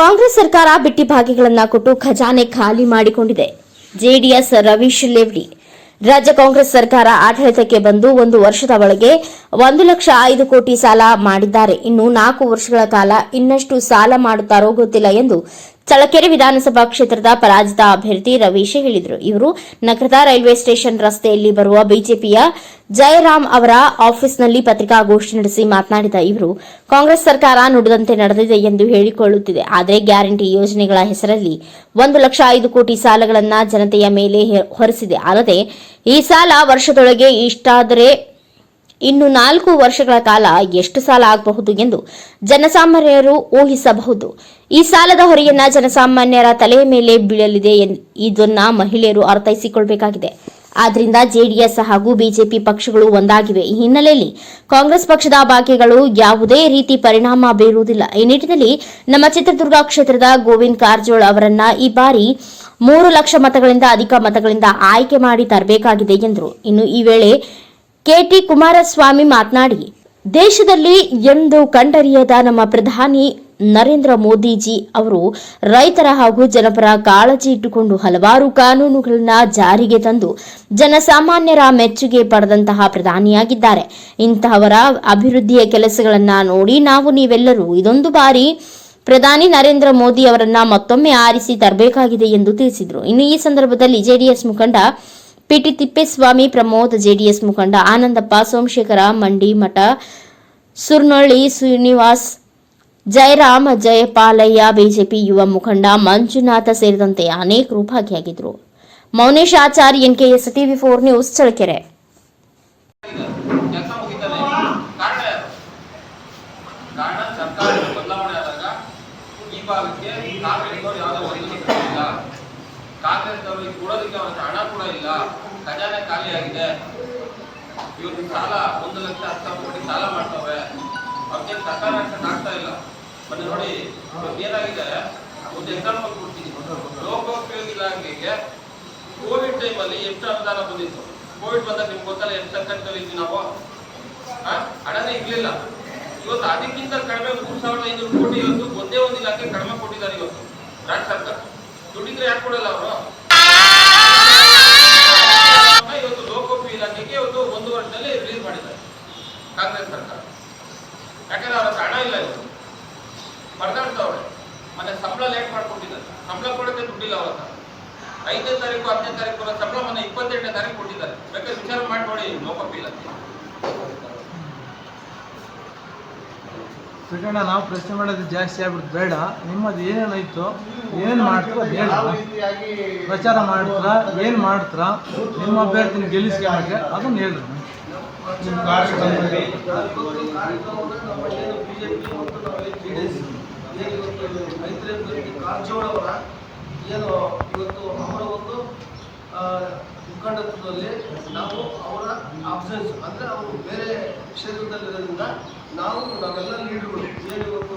ಕಾಂಗ್ರೆಸ್ ಸರ್ಕಾರ ಬಿಟ್ಟಿ ಭಾಗಿಗಳನ್ನ ಕೊಟ್ಟು ಖಜಾನೆ ಖಾಲಿ ಮಾಡಿಕೊಂಡಿದೆ. ಜೆಡಿಎಸ್ ರವೀಶ್ ಲೇವ್ಡಿ. ರಾಜ್ಯ ಕಾಂಗ್ರೆಸ್ ಸರ್ಕಾರ ಆಡಳಿತಕ್ಕೆ ಬಂದು ಒಂದು ವರ್ಷದ ಒಳಗೆ ಒಂದು ಲಕ್ಷ ಐದು ಕೋಟಿ ಸಾಲ ಮಾಡಿದ್ದಾರೆ. ಇನ್ನು ನಾಲ್ಕು ವರ್ಷಗಳ ಕಾಲ ಇನ್ನಷ್ಟು ಸಾಲ ಮಾಡುತ್ತಾರೋ ಗೊತ್ತಿಲ್ಲ ಎಂದು ಚಳ್ಳಕೆರೆ ವಿಧಾನಸಭಾ ಕ್ಷೇತ್ರದ ಪರಾಜಿತ ಅಭ್ಯರ್ಥಿ ರವೀಶ್ ಹೇಳಿದರು. ಇವರು ನಗರದ ರೈಲ್ವೆ ಸ್ಟೇಷನ್ ರಸ್ತೆಯಲ್ಲಿ ಬರುವ ಬಿಜೆಪಿಯ ಜಯರಾಮ್ ಅವರ ಆಫೀಸ್ನಲ್ಲಿ ಪತ್ರಿಕಾಗೋಷ್ಠಿ ನಡೆಸಿ ಮಾತನಾಡಿದ ಇವರು, ಕಾಂಗ್ರೆಸ್ ಸರ್ಕಾರ ನುಡಿದಂತೆ ನಡೆದಿದೆ ಎಂದು ಹೇಳಿಕೊಳ್ಳುತ್ತಿದೆ. ಆದರೆ ಗ್ಯಾರಂಟಿ ಯೋಜನೆಗಳ ಹೆಸರಲ್ಲಿ ಒಂದು ಲಕ್ಷ ಐದು ಕೋಟಿ ಸಾಲಗಳನ್ನು ಜನತೆಯ ಮೇಲೆ ಹೊರಿಸಿದೆ. ಅಲ್ಲದೆ ಈ ಸಾಲ ವರ್ಷದೊಳಗೆ ಇಷ್ಟಾದರೆ ಇನ್ನು ನಾಲ್ಕು ವರ್ಷಗಳ ಕಾಲ ಎಷ್ಟು ಸಾಲ ಆಗಬಹುದು ಎಂದು ಜನಸಾಮಾನ್ಯರು ಊಹಿಸಬಹುದು. ಈ ಸಾಲದ ಹೊರೆಯನ್ನ ಜನಸಾಮಾನ್ಯರ ತಲೆಯ ಮೇಲೆ ಬೀಳಲಿದೆ ಇದನ್ನ ಮಹಿಳೆಯರು ಅರ್ಥೈಸಿಕೊಳ್ಬೇಕಾಗಿದೆ. ಆದ್ರಿಂದ ಜೆಡಿಎಸ್ ಹಾಗೂ ಬಿಜೆಪಿ ಪಕ್ಷಗಳು ಒಂದಾಗಿವೆ. ಈ ಹಿನ್ನೆಲೆಯಲ್ಲಿ ಕಾಂಗ್ರೆಸ್ ಪಕ್ಷದ ಬಾಕಿಗಳು ಯಾವುದೇ ರೀತಿ ಪರಿಣಾಮ ಬೀರುವುದಿಲ್ಲ. ಈ ನಿಟ್ಟಿನಲ್ಲಿ ನಮ್ಮ ಚಿತ್ರದುರ್ಗ ಕ್ಷೇತ್ರದ ಗೋವಿಂದ್ ಕಾರಜೋಳ ಅವರನ್ನ ಈ ಬಾರಿ ಮೂರು ಲಕ್ಷ ಮತಗಳಿಂದ, ಅಧಿಕ ಮತಗಳಿಂದ ಆಯ್ಕೆ ಮಾಡಿ ತರಬೇಕಾಗಿದೆ ಎಂದರು. ಇನ್ನು ಈ ವೇಳೆ ಕೆಟಿ ಕುಮಾರಸ್ವಾಮಿ ಮಾತನಾಡಿ, ದೇಶದಲ್ಲಿ ಎಂದು ಕಂಡರಿಯದ ನಮ್ಮ ಪ್ರಧಾನಿ ನರೇಂದ್ರ ಮೋದಿಜಿ ಅವರು ರೈತರ ಹಾಗೂ ಜನಪರ ಕಾಳಜಿ ಇಟ್ಟುಕೊಂಡು ಹಲವಾರು ಕಾನೂನುಗಳನ್ನ ಜಾರಿಗೆ ತಂದು ಜನಸಾಮಾನ್ಯರ ಮೆಚ್ಚುಗೆ ಪಡೆದಂತಹ ಪ್ರಧಾನಿಯಾಗಿದ್ದಾರೆ. ಇಂತಹವರ ಅಭಿವೃದ್ಧಿಯ ಕೆಲಸಗಳನ್ನ ನೋಡಿ ನಾವು ನೀವೆಲ್ಲರೂ ಇದೊಂದು ಬಾರಿ ಪ್ರಧಾನಿ ನರೇಂದ್ರ ಮೋದಿ ಅವರನ್ನ ಮತ್ತೊಮ್ಮೆ ಆರಿಸಿ ತರಬೇಕಾಗಿದೆ ಎಂದು ತಿಳಿಸಿದರು. ಇನ್ನು ಈ ಸಂದರ್ಭದಲ್ಲಿ ಜೆಡಿಎಸ್ ಮುಖಂಡ ಪಿಟಿ ತಿಪ್ಪೇಸ್ವಾಮಿ, ಪ್ರಮೋದ್, ಜೆಡಿಎಸ್ ಮುಖಂಡ ಆನಂದಪ್ಪ, ಸೋಮಶೇಖರ, ಮಂಡಿ ಮಠ, ಸುರ್ನೊಳ್ಳಿ, ಶ್ರೀನಿವಾಸ್, ಜಯರಾಮ್, ಜಯಪಾಲಯ್ಯ, ಬಿಜೆಪಿ ಯುವ ಮುಖಂಡ ಮಂಜುನಾಥ ಸೇರಿದಂತೆ ಅನೇಕರು ಭಾಗಿಯಾಗಿದ್ದರು. Mounesh Achar NKS TV four news Challakere ಸರ್ಕಾರ ಬದಲಾವಣೆ ಆದಾಗ ಈ ಭಾಗಕ್ಕೆ ಕಾಂಗ್ರೆಸ್ನವ್ರು ಯಾವುದೋ ಈಗ ಕೊಡೋದಕ್ಕೆ ಅವ್ರ ಹಣ ಕೂಡ ಇಲ್ಲ. ಖಜಾನೆ ಖಾಲಿಯಾಗಿದೆ ಇವ್ರಿಗೆ ಸಾಲ ಒಂದು ಲಕ್ಷ ಹತ್ತು ಕೋಟಿ ಸಾಲ ಮಾಡ್ತವೆ ಅವ್ರಿಗೆ ಸರ್ಕಾರ ಆಗ್ತಾ ಇಲ್ಲ. ಬನ್ನಿ ನೋಡಿ ಇವತ್ತು ಏನಾಗಿದೆ? ಒಂದು ಎಕ್ಸಾಂಪಲ್ ಕೊಡ್ತೀನಿ. ಲೋಕೋಪಯೋಗಿ ಇಲಾಖೆಗೆ ಕೋವಿಡ್ ಟೈಮಲ್ಲಿ ಎಷ್ಟು ಅನುದಾನ ಬಂದಿತ್ತು? ಕೋವಿಡ್ ಬಂದಾಗ ನಿಮ್ಗೆ ಗೊತ್ತಲ್ಲ, ಎಷ್ಟು ಸಂಕಟದಲ್ಲಿ ಇದ್ವಿ ನಾವು? ಹಣನೇ ಇರಲಿಲ್ಲ. ಇವತ್ತು ಅದಕ್ಕಿಂತ ಕಡಿಮೆ ಮೂರು ಸಾವಿರದ ಐನೂರು ಕೋಟಿ ಇವತ್ತು ಒಂದೇ ಒಂದು ಇಲಾಖೆ ಕಡಿಮೆ ಕೊಟ್ಟಿದ್ದಾರೆ ಇವತ್ತು. ರಾಜ್ಯ ಸರ್ಕಾರ. ದುಡ್ಡಿದ್ರೆ ಯಾಕೆ ಕೊಡಲ್ಲ ಅವರು ಇವತ್ತು ಲೋಕೋಪಯೋಗಿ ಇಲಾಖೆಗೆ ಇವತ್ತು ಒಂದು ವರ್ಷದಲ್ಲಿ ರಿಲೀಸ್ ಮಾಡಿದ್ದಾರೆ ಕಾಂಗ್ರೆಸ್ ಸರ್ಕಾರ ಯಾಕಂದ್ರೆ ಅವ್ರ ಹತ್ರ ಹಣ ಇಲ್ಲ ಇವತ್ತು ಪರದಾಡ್ತಾವ್ರೆ ಮತ್ತೆ ಸಂಬಳ ಲೇಟ್ ಮಾಡ್ಕೊಟ್ಟಿದ್ದಾರೆ ಸಂಬಳ ಕೊಡೋಕೆ ದುಡ್ಡಿಲ್ಲ ಅವ್ರ ಹತ್ರ ಐದನೇ ತಾರೀಕು ಹತ್ತನೇ ತಾರೀಕು ಬರೋ ಸಂಬಳವನ್ನು ಇಪ್ಪತ್ತೆಂಟನೇ ತಾರೀಕು ಕೊಟ್ಟಿದ್ದಾರೆ. ಬೇಕಾದ್ರೆ ವಿಚಾರ ಮಾಡಿ ನೋಡಿ ತ್ರಿಕಂಡ ನಾವು ಪ್ರಶ್ನೆ ಮಾಡೋದು ಜಾಸ್ತಿ ಆಗ್ಬಿಟ್ಟು ಬೇಡ ನಿಮ್ಮದು ಏನೇನಾಯ್ತು ಏನು ಮಾಡ್ತೀರಾ? ಹೇಳಿ ಪ್ರಚಾರ ಮಾಡ್ತೀರಾ? ಏನು ಮಾಡ್ತೀರಾ? ನಿಮ್ಮ ಅಭ್ಯರ್ಥಿನ ಗೆಲ್ಲಿಸ್ಕೊಳ್ಳೋಕೆ ಅದನ್ನ ಹೇಳ್ರಿ. ಕಾರಜೋಳವರ ಏನು ಇವತ್ತು ಅವರ ಒಂದು ಮುಖಂಡತ್ವದಲ್ಲಿ ನಾವು ಅವರ ಅಬ್ಸೆನ್ಸ್ ಅಂದರೆ ಅವರು ಬೇರೆ ಕ್ಷೇತ್ರದಲ್ಲಿರೋದ್ರಿಂದ ನಾವು ನಾವೆಲ್ಲ ಲೀಡರ್ಗಳು ಏನು ಇವತ್ತು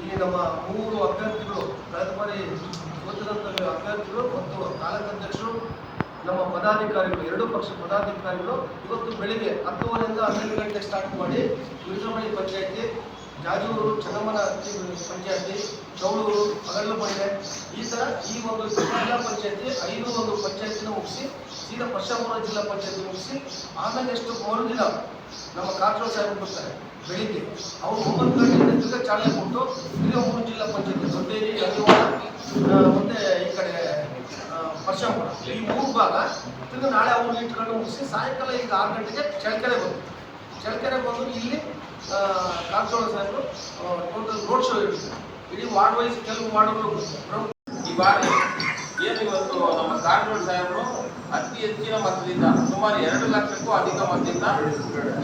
ಇಲ್ಲಿ ನಮ್ಮ ಮೂರು ಅಭ್ಯರ್ಥಿಗಳು, ಕಳೆದ ಬಾರಿ ಸೋತಿದಂಥ ಅಭ್ಯರ್ಥಿಗಳು ಮತ್ತು ತಾಲೂಕಾಧ್ಯಕ್ಷರು ನಮ್ಮ ಪದಾಧಿಕಾರಿಗಳು, ಎರಡು ಪಕ್ಷ ಪದಾಧಿಕಾರಿಗಳು ಇವತ್ತು ಬೆಳಿಗ್ಗೆ ಹತ್ತುವರೆಯಿಂದ ಹನ್ನೆರಡು ಗಂಟೆ ಸ್ಟಾರ್ಟ್ ಮಾಡಿ ಮಿರ್ಜಮಳಿ ಪಂಚಾಯತಿ ಜಾಜೂರು ಚನ್ನಮ್ಮನ ಪಂಚಾಯತಿ, ಚೌಳೂರು ಅಗಲಬಂಡೆ ಈ ಥರ ಈ ಒಂದು ಜಿಲ್ಲಾ ಪಂಚಾಯತಿ ಐದು ಒಂದು ಪಂಚಾಯತಿನ ಮುಗಿಸಿ, ಸೀದಾ ಪಶ್ಚಿಮಪುರ ಜಿಲ್ಲಾ ಪಂಚಾಯತಿ ಮುಗಿಸಿ, ಆಮೇಲೆ ಎಷ್ಟು ಮರುದಿನ ನಮ್ಮ ಕಾರಜೋಳ ಸಾಹೇಬ್ ಬರ್ತಾರೆ ಬೆಳಿಗ್ಗೆ. ಅವರು ಒಂಬತ್ತು ಗಂಟೆಯಿಂದ ತಿರ್ಗಾ ಚಾಲನೆ ಕೊಟ್ಟು ತಿರ್ಗಾ ಮೂರು ಜಿಲ್ಲಾ ಪಂಚಾಯತಿ, ದೊಡ್ಡೇರಿ ಅರಿವಾಳ ಮತ್ತೆ ಈ ಕಡೆ ಪಶ್ಚಿಮಪುರ. ಈ ಮೂರು ಭಾಗ ತಿರ್ಗಾ ನಾಳೆ ಅವ್ರು ಇಟ್ಕೊಂಡು ಮುಗಿಸಿ, ಸಾಯಂಕಾಲ ಈಗ ಆರು ಗಂಟೆಗೆ ಚಳಕಡೆ ಬಂದು ಚಳ್ಳಕೆರೆ ಬಂದು ಇಲ್ಲಿ ಕಾರಜೋಳ ಸಾಹೇಬರು ಟೋಟಲ್ ರೋಡ್ ಶೋ ಇರ್ತಾರೆ ಇಡೀ ವಾರ್ಡ್ ವೈಸ್ ಕೆಲವು ವಾರ್ಡ್ಗಳು ಈ ಬಾರಿ ಏನು ಇವತ್ತು ನಮ್ಮ ಕಾರಜೋಳ ಸಾಹೇಬರು ಅತಿ ಹೆಚ್ಚಿನ ಮತದಿಂದ, ಸುಮಾರು ಎರಡು ಲಕ್ಷಕ್ಕೂ ಅಧಿಕ ಮತದಿಂದ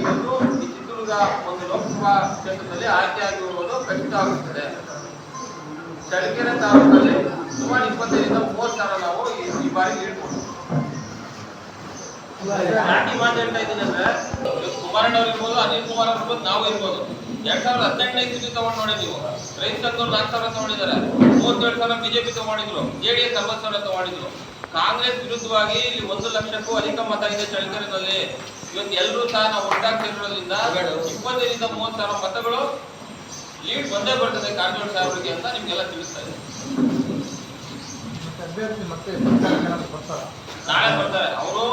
ಇವತ್ತು ಈ ಚಿತ್ರದುರ್ಗ ಒಂದು ಲೋಕಸಭಾ ಕ್ಷೇತ್ರದಲ್ಲಿ ಆಯ್ಕೆ ಆಗಿರುವುದು ಖಚಿತ ಆಗುತ್ತದೆ. ಚಳ್ಳಕೆರೆ ತಾಲೂಕಲ್ಲಿ ಸುಮಾರು ಇಪ್ಪತ್ತೈದರಿಂದ ಮೂವತ್ತು ಸಾವಿರ ನಾವು ಈ- ಈ ಬಾರಿ ಲೀಡ್ ಕೊಡ್ತೀವಿ ನಾಟಿ ಮಾತಾಡ್ತಾ ಹೇಳ್ತಾ ಇದ್ದೀನಿ ಅಂದ್ರೆ ಇವತ್ತು ಕುಮಾರಣ್ಣ ಅವ್ರು ಇರ್ಬೋದು ಅನಿಲ್ ಕುಮಾರ್ ಅವ್ರು ಇರ್ಬೋದು ನಾವು ಇರ್ಬೋದು. ಎರಡ್ ಸಾವಿರದ ಹದಿನೆಂಟನೇ ಇಸ್ವಿ ತಗೊಂಡ್ ನೋಡಿ ನೀವು ರೈತ ಸಂಘದವ್ರು ನಾಲ್ಕು ಸಾವಿರ ತಗೊಂಡಿದ್ದಾರೆ. ಮೂವತ್ತೇಳು ಸಾವಿರ ಬಿಜೆಪಿ ತಗೊಂಡಿದ್ರು. ಜೆಡಿಎಸ್ ಅರವತ್ತು ಸಾವಿರ ತಗೊಂಡಿದ್ರು. ಕಾಂಗ್ರೆಸ್ ವಿರುದ್ಧವಾಗಿ ಇಲ್ಲಿ ಒಂದು ಲಕ್ಷಕ್ಕೂ ಅಧಿಕ ಮತ ಇದೆ ಚಳಿಕರಿನಲ್ಲಿ ಇವತ್ತು ಎಲ್ಲರೂ ಸಹ ನಾವು ಬೇಡ ಸೇರಿರೋದ್ರಿಂದ ಇಪ್ಪತ್ತೈದರಿಂದ ಮೂವತ್ತು ಸಾವಿರ ಮತಗಳು ಲೀಡ್ ಬಂದೇ ಬರ್ತದೆ ಕಾರಜೋಳ ಅವರಿಗೆ ಅಂತ ನಿಮ್ಗೆಲ್ಲ ತಿಳಿಸ್ತಾ ಇದೆ? ನಾಳೆ ಬರ್ತಾರೆ. ಅವರು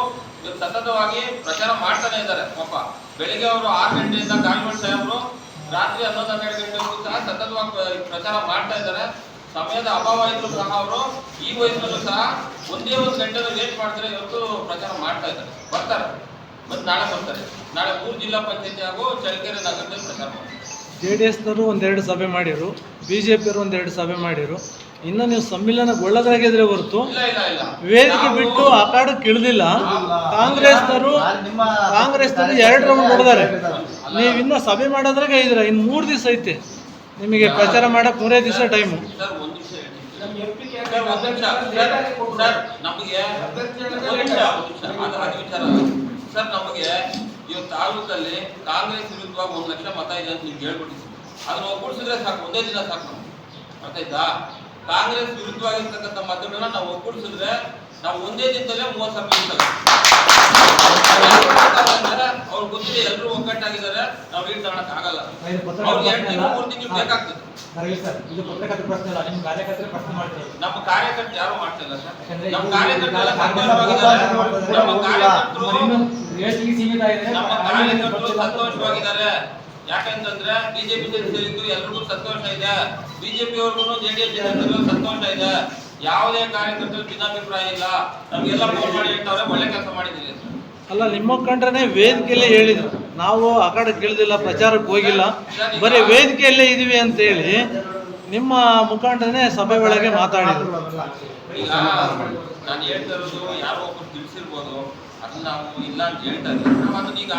ಸತತವಾಗಿ ಪ್ರಚಾರ ಮಾಡ್ತಾನೆ ಇದ್ದಾರೆ, ಪಾಪ. ಬೆಳಿಗ್ಗೆ ಅವರು ಆರು ಗಂಟೆಯಿಂದ ಕಾರಜೋಳ ಸಾಹೇಬರು ರಾತ್ರಿ ಹನ್ನೊಂದು ಹನ್ನೆರಡು ಗಂಟೆವರೆಗೂ ಸಹ ಸತತವಾಗಿ ಪ್ರಚಾರ ಮಾಡ್ತಾ ಇದ್ದಾರೆ. ಸಮಯದ ಅಭಾವ ಇದ್ರು ಸಹ ಅವರು ಈ ವಯಸ್ಸಲ್ಲೂ ಸಹ ಒಂದೇ ಒಂದು ಗಂಟೆ ವೇಟ್ ಮಾಡ್ತಾರೆ, ಇವತ್ತು ಪ್ರಚಾರ ಮಾಡ್ತಾ ಇದ್ದಾರೆ. ಬರ್ತಾರೆ. ಮತ್ತೆ ನಾಳೆ ಬರ್ತಾರೆ. ನಾಳೆ ಮೂರು ಜಿಲ್ಲಾ ಪಂಚಾಯತಿ ಹಾಗೂ ಚಳ್ಳಕೆರೆ ನಗರದಲ್ಲಿ ಪ್ರಚಾರ ಮಾಡ್ತಾರೆ. ಜೆ ಡಿ ಎಸ್ನವರು ಒಂದೆರಡು ಸಭೆ ಮಾಡಿರು, ಬಿ ಜೆ ಪಿಯವರು ಒಂದೆರಡು ಸಭೆ ಮಾಡಿರು. ಇನ್ನು ನೀವು ಸಮ್ಮಿಲನಗೊಳ್ಳದಾಗಿದ್ರೆ ಹೊರತು ವೇದಿಕೆ ಬಿಟ್ಟು ಆ ಕಾಡಕ್ಕೆ ಇಳಿದಿಲ್ಲ ಕಾಂಗ್ರೆಸ್ನವರು ಕಾಂಗ್ರೆಸ್ನವರು ಎರಡು ರೌಂಡ್ ಹೊಡೆದಾರೆ. ನೀವು ಇನ್ನ ಸಭೆ ಮಾಡೋದ್ರಾಗೆ ಇದ್ರ ಇನ್ನು ಮೂರು ದಿವಸ ಐತೆ. ನಿಮಗೆ ಪ್ರಚಾರ ಮಾಡಕ್ಕೆ ಮೂರೇ ದಿವಸ ಟೈಮು ಸರ್ ನಮಗೆ ಇವತ್ತು ತಾಲೂಕಲ್ಲಿ ಕಾಂಗ್ರೆಸ್ ವಿರುದ್ಧವಾಗಿ ಒಂದು ಲಕ್ಷ ಮತ ಇದೆ ಅಂತ ನೀವು ಹೇಳ್ಬಿಟ್ಟಿದ್ದೀವಿ ಅದನ್ನ ಒಗ್ಗೂಡಿಸಿದ್ರೆ ಸಾಕು ಒಂದೇ ದಿನ ಸಾಕು ನಮ್ಗೆ. ಗೊತ್ತಾಯ್ತಾ ಕಾಂಗ್ರೆಸ್ ವಿರುದ್ಧವಾಗಿರ್ತಕ್ಕಂಥ ಮತಗಳನ್ನ ನಾವು ಒಗ್ಗೂಡಿಸಿದ್ರೆ ನಾವು ಒಂದೇ ದಿನದಲ್ಲೇ ಮೂವತ್ತು ಸಾವಿರ. ಅವ್ರು ಗೊತ್ತಿದೆ ಎಲ್ಲರೂ ಒಗ್ಗಟ್ಟಾಗಿದ್ದಾರೆ ನಾವು ಲೀಡ್ ತಗೊಳಕ್ ಆಗಲ್ಲ. ಅವ್ರಿಗೆ ಎರಡು ತಿಂಗಳು ಮೂರು ತಿಂಗಳು ಬೇಕಾಗ್ತದೆ. ನಿಮ್ಮ ಕಾರ್ಯಕರ್ತರು ಕಾರ್ಯಕರ್ತರು ಯಾರು ಮಾಡ್ತಿಲ್ಲ ಸರ್. ಕಾರ್ಯಕರ್ತರು ನಮ್ಮ ಕಾರ್ಯಕರ್ತರು ಸಂತೋಷವಾಗಿದ್ದಾರೆ ಯಾಕಂತಂದ್ರೆ ಬಿಜೆಪಿ ಸೇರಿದ್ದು ಎಲ್ರಿಗೂ ಸಂತೋಷ ಇದೆ ಜೆ ಅವ್ರಿಗೂ ಎಸ್ ಸತ್ಕೊಂಡ ಇದೆ ಯಾವುದೇ ಕಾರ್ಯಕರ್ತರು ಭಿನ್ನಾಭಿಪ್ರಾಯ ಇಲ್ಲ. ನಮಗೆಲ್ಲ ಫೋನ್ ಮಾಡಿ ಹೇಳ್ತಾವ್ರೆ ಒಳ್ಳೆ ಕೆಲಸ ಮಾಡಿದ್ದೀರಿ. ಅಲ್ಲ ನಿಮ್ಮ ಕಂಡ್ರೆ ವೇದಿಕೆಯಲ್ಲೇ ಹೇಳಿದ್ರು. ನಾವು ಆ ಕಡೆ ಕೇಳಿದಿಲ್ಲ ಪ್ರಚಾರಕ್ಕೆ ಹೋಗಿಲ್ಲ. ಬರೀ ವೇದಿಕೆಯಲ್ಲೇ ಇದೀವಿ ಅಂತ ಹೇಳಿ ನಿಮ್ಮ ಮುಖಂಡನೇ ಸಭೆ ಒಳಗೆ ಮಾತಾಡಿದ್ರು. ಈಗ ನಾನು ಹೇಳ್ತಾ ಇರೋದು ಯಾರೋ ಒಬ್ರು ತಿಳಿಸಿರ್ಬೋದು. ಅದನ್ನ ನಾವು ಇಲ್ಲ ಅಂತ ಹೇಳ್ತಾ ಇದ್ದೀವಿ ನಾವು ಅದನ್ನ ಈಗ